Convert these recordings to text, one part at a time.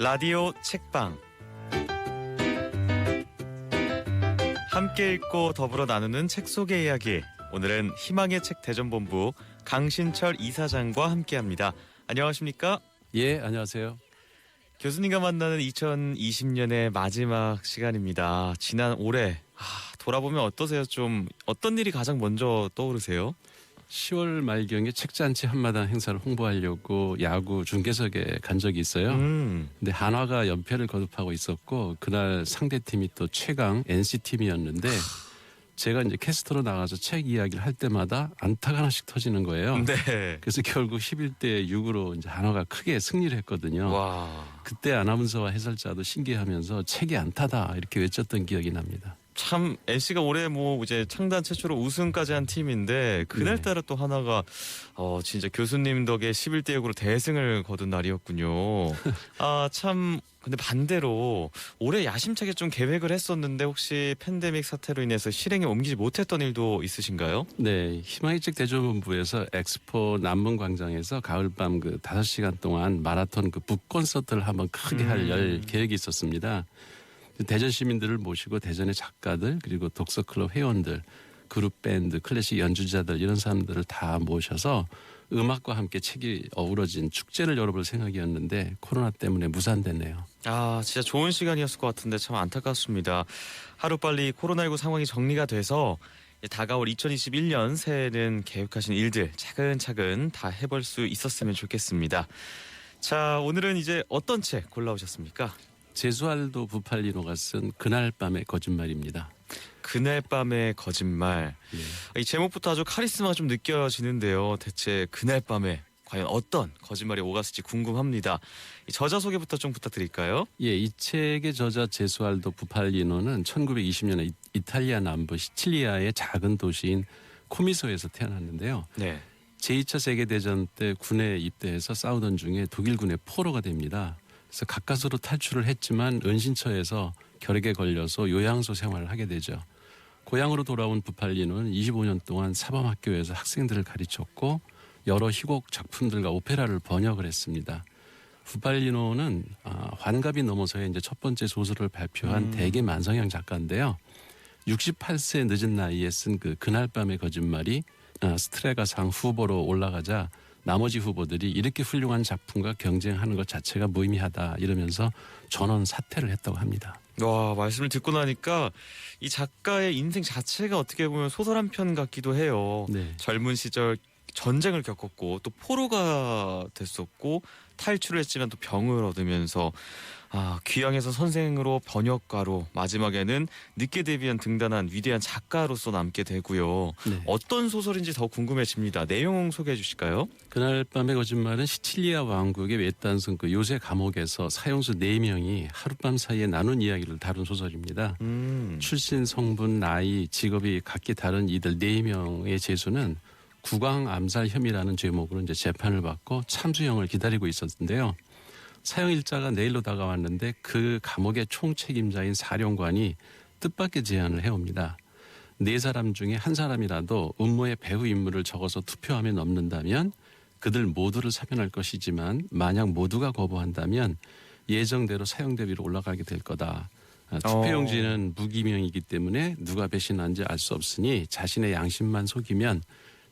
라디오 책방 함께 읽고 더불어 나누는 책 속의 이야기 오늘은 희망의 책 대전본부 강신철 이사장과 함께합니다. 안녕하십니까? 예, 안녕하세요. 교수님과 만나는 2020년의 마지막 시간입니다. 지난 올해 아, 돌아보면 어떠세요? 좀 어떤 일이 가장 먼저 떠오르세요? 10월 말경에 책잔치 한마당 행사를 홍보하려고 야구 중계석에 간 적이 있어요. 음, 근데 한화가 연패를 거듭하고 있었고 그날 상대 팀이 또 최강 NC 팀이었는데 제가 이제 캐스터로 나가서 책 이야기를 할 때마다 안타가 하나씩 터지는 거예요. 네. 그래서 결국 11대 6으로 이제 한화가 크게 승리를 했거든요. 와. 그때 아나운서와 해설자도 신기하면서 책이 안타다 이렇게 외쳤던 기억이 납니다. 참 NC가 올해 뭐 이제 창단 최초로 우승까지 한 팀인데 그날따라 또 하나가 어 진짜 교수님 덕에 11대 6으로 대승을 거둔 날이었군요. 아 참 근데 반대로 올해 야심차게 좀 계획을 했었는데 혹시 팬데믹 사태로 인해서 실행에 옮기지 못했던 일도 있으신가요? 네, 희망의 책 대조본부에서 엑스포 남문 광장에서 가을밤 그 5시간 동안 마라톤 그 북 콘서트를 한번 크게 음. 할열 계획이 있었습니다. 대전 시민들을 모시고 대전의 작가들 그리고 독서클럽 회원들 그룹 밴드 클래식 연주자들 이런 사람들을 다 모셔서 음악과 함께 책이 어우러진 축제를 열어볼 생각이었는데 코로나 때문에 무산됐네요. 아 진짜 좋은 시간이었을 것 같은데 참 안타깝습니다. 하루빨리 코로나19 상황이 정리가 돼서 다가올 2021년 새해는 계획하신 일들 차근차근 다 해볼 수 있었으면 좋겠습니다. 자 오늘은 이제 어떤 책 골라오셨습니까? 제수알도 부팔리노가 쓴 그날 밤의 거짓말입니다. 그날 밤의 거짓말. 예. 이 제목부터 아주 카리스마가 좀 느껴지는데요. 대체 그날 밤에 과연 어떤 거짓말이 오갔을지 궁금합니다. 이 저자 소개부터 좀 부탁드릴까요? 예, 이 책의 저자 제수알도 부팔리노는 1920년에 이- 이탈리아 남부 시칠리아의 작은 도시인 코미소에서 태어났는데요. 네. 제2차 세계대전 때 군에 입대해서 싸우던 중에 독일군의 포로가 됩니다. 그래서 가까스로 탈출을 했지만 은신처에서 결핵에 걸려서 요양소 생활을 하게 되죠. 고향으로 돌아온 부팔리노는 25년 동안 사범학교에서 학생들을 가르쳤고 여러 희곡 작품들과 오페라를 번역을 했습니다. 부팔리노는 아, 환갑이 넘어서야 이제 첫 번째 소설을 발표한 음. 대개 만성형 작가인데요. 68세 늦은 나이에 쓴 그 그날 밤의 거짓말이 아, 스트레가상 후보로 올라가자 나머지 후보들이 이렇게 훌륭한 작품과 경쟁하는 것 자체가 무의미하다 이러면서 전원 사퇴를 했다고 합니다. 와 말씀을 듣고 나니까 이 작가의 인생 자체가 어떻게 보면 소설 한 편 같기도 해요. 네. 젊은 시절 전쟁을 겪었고 또 포로가 됐었고 탈출을 했지만 또 병을 얻으면서 아 귀향에서 선생으로 번역가로 마지막에는 늦게 데뷔한 등단한 위대한 작가로서 남게 되고요. 네. 어떤 소설인지 더 궁금해집니다. 내용 소개해 주실까요? 그날 밤의 거짓말은 시칠리아 왕국의 외딴성 그 요새 감옥에서 사형수 네명이 하룻밤 사이에 나눈 이야기를 다룬 소설입니다. 음. 출신, 성분, 나이, 직업이 각기 다른 이들 네명의 재수는 국왕 암살 혐의라는 제목으로 이제 재판을 받고 참수형을 기다리고 있었는데요. 사형 일자가 내일로 다가왔는데 그 감옥의 총책임자인 사령관이 뜻밖의 제안을 해옵니다. 네 사람 중에 한 사람이라도 음모의 배후 인물을 적어서 투표함에 넣는다면 그들 모두를 사면할 것이지만 만약 모두가 거부한다면 예정대로 사형 대비로 올라가게 될 거다. 아, 투표용지는 무기명이기 때문에 누가 배신한지 알 수 없으니 자신의 양심만 속이면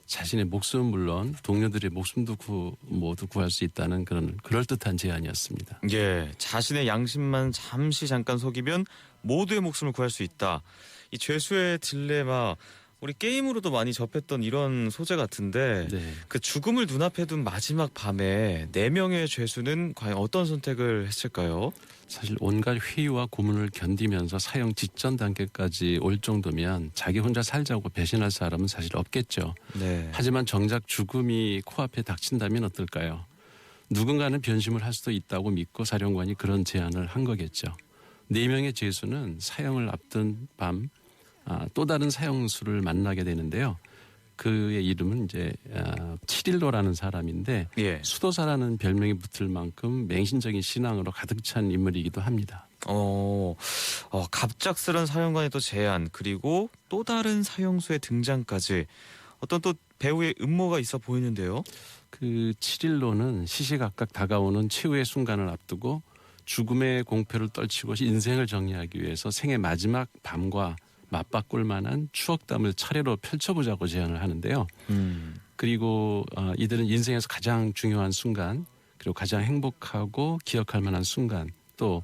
자신의 목숨은 물론 동료들의 목숨도 구, 모두 구할 수 있다는 그런 그럴듯한 제안이었습니다. 예, 자신의 양심만 잠시 잠깐 속이면 모두의 목숨을 구할 수 있다. 이 죄수의 딜레마 우리 게임으로도 많이 접했던 이런 소재 같은데 네. 그 죽음을 눈앞에 둔 마지막 밤에 네 명의 죄수는 과연 어떤 선택을 했을까요? 사실 온갖 회유와 고문을 견디면서 사형 직전 단계까지 올 정도면 자기 혼자 살자고 배신할 사람은 사실 없겠죠. 네. 하지만 정작 죽음이 코앞에 닥친다면 어떨까요? 누군가는 변심을 할 수도 있다고 믿고 사령관이 그런 제안을 한 거겠죠. 네 명의 죄수는 사형을 앞둔 밤 아, 또 다른 사형수를 만나게 되는데요. 그의 이름은 이제 아, 칠일로라는 사람인데 예. 수도사라는 별명이 붙을 만큼 맹신적인 신앙으로 가득 찬 인물이기도 합니다. 어, 어, 갑작스런 사령관의 또 제안 그리고 또 다른 사형수의 등장까지 어떤 또 배우의 음모가 있어 보이는데요. 그 7일로는 시시각각 다가오는 최후의 순간을 앞두고 죽음의 공표를 떨치고 인생을 정리하기 위해서 생의 마지막 밤과 맞바꿀 만한 추억담을 차례로 펼쳐보자고 제안을 하는데요. 음. 그리고 어, 이들은 인생에서 가장 중요한 순간 그리고 가장 행복하고 기억할 만한 순간 또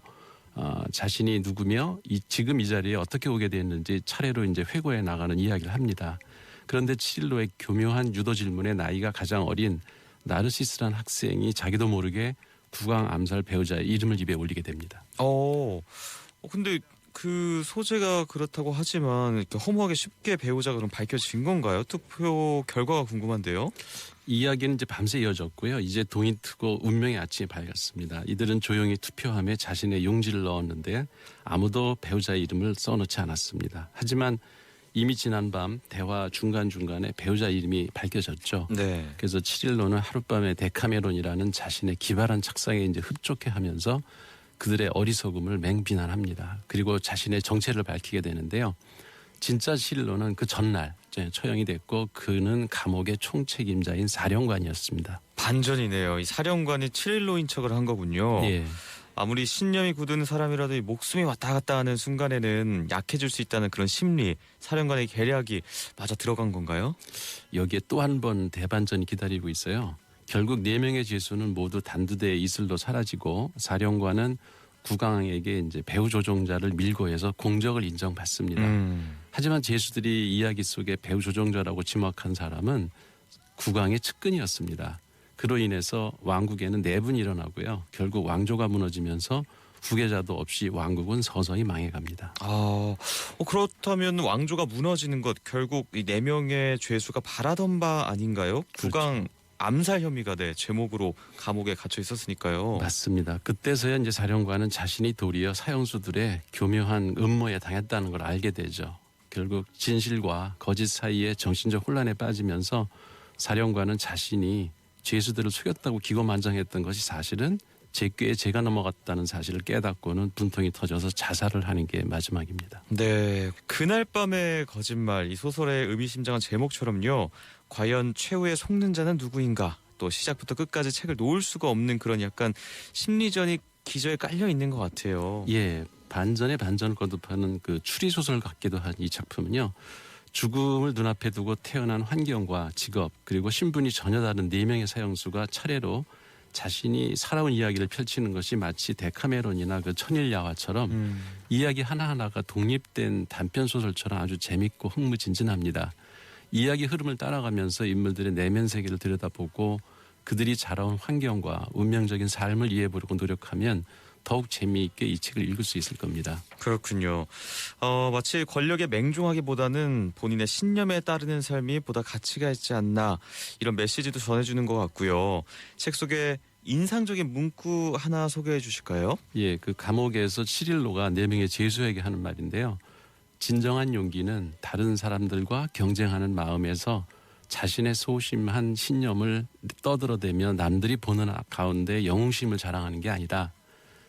어, 자신이 누구며 이, 지금 이 자리에 어떻게 오게 됐는지 차례로 이제 회고해 나가는 이야기를 합니다. 그런데 치릴로의 교묘한 유도 질문에 나이가 가장 어린 나르시스란 학생이 자기도 모르게 국왕 암살 배우자의 이름을 입에 올리게 됩니다. 어. 어, 근데 그 소재가 그렇다고 하지만 이렇게 허무하게 쉽게 배우자가 그럼 밝혀진 건가요? 투표 결과가 궁금한데요. 이 이야기는 이제 밤새 이어졌고요. 이제 동이 트고 운명의 아침이 밝았습니다. 이들은 조용히 투표함에 자신의 용지를 넣었는데 아무도 배우자의 이름을 써놓지 않았습니다. 하지만 이미 지난 밤 대화 중간 중간에 배우자 이름이 밝혀졌죠. 네. 그래서 치릴로는 하룻밤에 데카메론이라는 자신의 기발한 착상에 이제 흡족해 하면서 그들의 어리석음을 맹비난합니다. 그리고 자신의 정체를 밝히게 되는데요. 진짜 치릴로는 그 전날 처형이 됐고 그는 감옥의 총책임자인 사령관이었습니다. 반전이네요. 이 사령관이 7일로인 척을 한 거군요. 예. 아무리 신념이 굳은 사람이라도 이 목숨이 왔다 갔다 하는 순간에는 약해질 수 있다는 그런 심리, 사령관의 계략이 맞아 들어간 건가요? 여기에 또 한 번 대반전이 기다리고 있어요. 결국 네 명의 죄수는 모두 단두대의 이슬로 사라지고 사령관은 국왕에게 이제 배후 조종자를 밀고 해서 공적을 인정받습니다. 음. 하지만 제수들이 이야기 속에 배후 조종자라고 지목한 사람은 국왕의 측근이었습니다. 그로 인해서 왕국에는 내분이 일어나고요. 결국 왕조가 무너지면서 후계자도 없이 왕국은 서서히 망해갑니다. 아, 어, 그렇다면 왕조가 무너지는 것 결국 이 네 명의 죄수가 바라던 바 아닌가요? 국왕 암살 혐의가 돼 제목으로 감옥에 갇혀 있었으니까요. 맞습니다. 그때서야 이제 사령관은 자신이 도리어 사형수들의 교묘한 음모에 당했다는 걸 알게 되죠. 결국 진실과 거짓 사이에 정신적 혼란에 빠지면서 사령관은 자신이 죄수들을 속였다고 기고만장했던 것이 사실은 제 꾀에 제가 넘어갔다는 사실을 깨닫고는 분통이 터져서 자살을 하는 게 마지막입니다. 네, 그날 밤의 거짓말 이 소설의 의미심장한 제목처럼요. 과연 최후의 속는 자는 누구인가? 또 시작부터 끝까지 책을 놓을 수가 없는 그런 약간 심리전이 기저에 깔려 있는 것 같아요. 예, 반전에 반전을 거듭하는 그 추리 소설 같기도 한 이 작품은요. 죽음을 눈앞에 두고 태어난 환경과 직업 그리고 신분이 전혀 다른 네 명의 사형수가 차례로 자신이 살아온 이야기를 펼치는 것이 마치 데카메론이나 그 천일야화처럼 음, 이야기 하나하나가 독립된 단편 소설처럼 아주 재밌고 흥미진진합니다. 이야기 흐름을 따라가면서 인물들의 내면 세계를 들여다보고 그들이 자라온 환경과 운명적인 삶을 이해해보려고 노력하면 더욱 재미있게 이 책을 읽을 수 있을 겁니다. 그렇군요. 어, 마치 권력에 맹종하기보다는 본인의 신념에 따르는 삶이 보다 가치가 있지 않나 이런 메시지도 전해주는 것 같고요. 책 속에 인상적인 문구 하나 소개해 주실까요? 예, 그 감옥에서 시릴로가 네 명의 죄수에게 하는 말인데요. 진정한 용기는 다른 사람들과 경쟁하는 마음에서 자신의 소심한 신념을 떠들어대며 남들이 보는 가운데 영웅심을 자랑하는 게 아니다.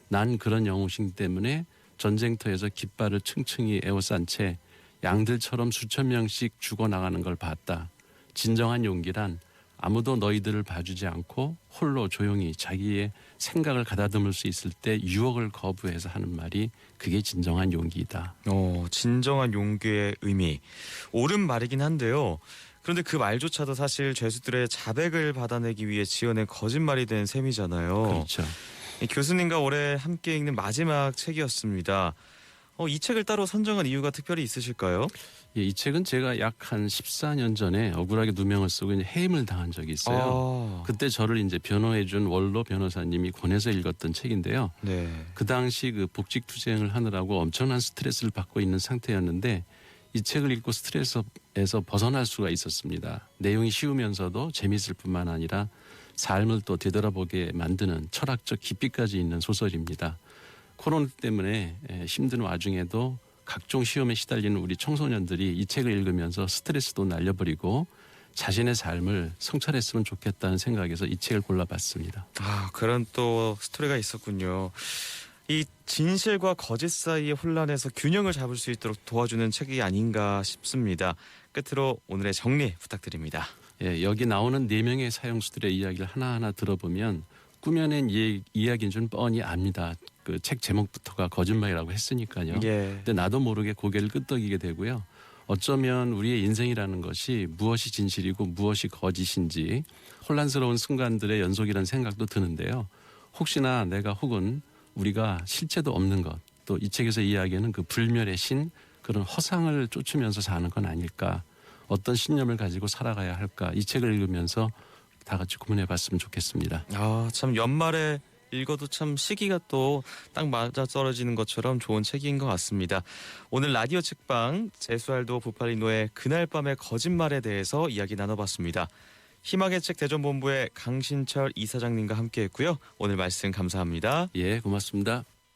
난 그런 영웅심 때문에 전쟁터에서 깃발을 층층이 에워싼 채 양들처럼 수천 명씩 죽어나가는 걸 봤다. 진정한 용기란 아무도 너희들을 봐주지 않고 홀로 조용히 자기의 생각을 가다듬을 수 있을 때 유혹을 거부해서 하는 말이 그게 진정한 용기이다. 어, 진정한 용기의 의미. 옳은 말이긴 한데요. 그런데 그 말조차도 사실 죄수들의 자백을 받아내기 위해 지어낸 거짓말이 된 셈이잖아요. 그렇죠. 이 교수님과 올해 함께 읽는 마지막 책이었습니다. 어, 이 책을 따로 선정한 이유가 특별히 있으실까요? 예, 이 책은 제가 약 한 14년 전에 억울하게 누명을 쓰고 해임을 당한 적이 있어요. 아, 그때 저를 이제 변호해준 원로 변호사님이 권해서 읽었던 책인데요. 네. 그 당시 그 복직 투쟁을 하느라고 엄청난 스트레스를 받고 있는 상태였는데 이 책을 읽고 스트레스에서 벗어날 수가 있었습니다. 내용이 쉬우면서도 재미있을 뿐만 아니라 삶을 또 되돌아보게 만드는 철학적 깊이까지 있는 소설입니다. 코로나 때문에 에, 힘든 와중에도 각종 시험에 시달리는 우리 청소년들이 이 책을 읽으면서 스트레스도 날려버리고 자신의 삶을 성찰했으면 좋겠다는 생각에서 이 책을 골라봤습니다. 아, 그런 또 스토리가 있었군요. 이 진실과 거짓 사이의 혼란에서 균형을 잡을 수 있도록 도와주는 책이 아닌가 싶습니다. 끝으로 오늘의 정리 부탁드립니다. 예, 여기 나오는 네 명의 사형수들의 이야기를 하나하나 들어보면 꾸며낸 이, 이야기인 줄 뻔히 압니다. 그 책 제목부터가 거짓말이라고 했으니까요. 예. 근데 나도 모르게 고개를 끄덕이게 되고요. 어쩌면 우리의 인생이라는 것이 무엇이 진실이고 무엇이 거짓인지 혼란스러운 순간들의 연속이라는 생각도 드는데요. 혹시나 내가 혹은 우리가 실체도 없는 것, 또 이 책에서 이야기하는 그 불멸의 신, 그런 허상을 쫓으면서 사는 건 아닐까. 어떤 신념을 가지고 살아가야 할까. 이 책을 읽으면서 다 같이 고민해 봤으면 좋겠습니다. 아, 참 연말에 읽어도 참 시기가 또 딱 맞아 떨어지는 것처럼 좋은 책인 것 같습니다. 오늘 라디오 책방 제수알도 부팔리노의 그날 밤의 거짓말에 대해서 이야기 나눠봤습니다. 희망의 책 대전본부의 강신철 이사장님과 함께했고요. 오늘 말씀 감사합니다. 예, 고맙습니다.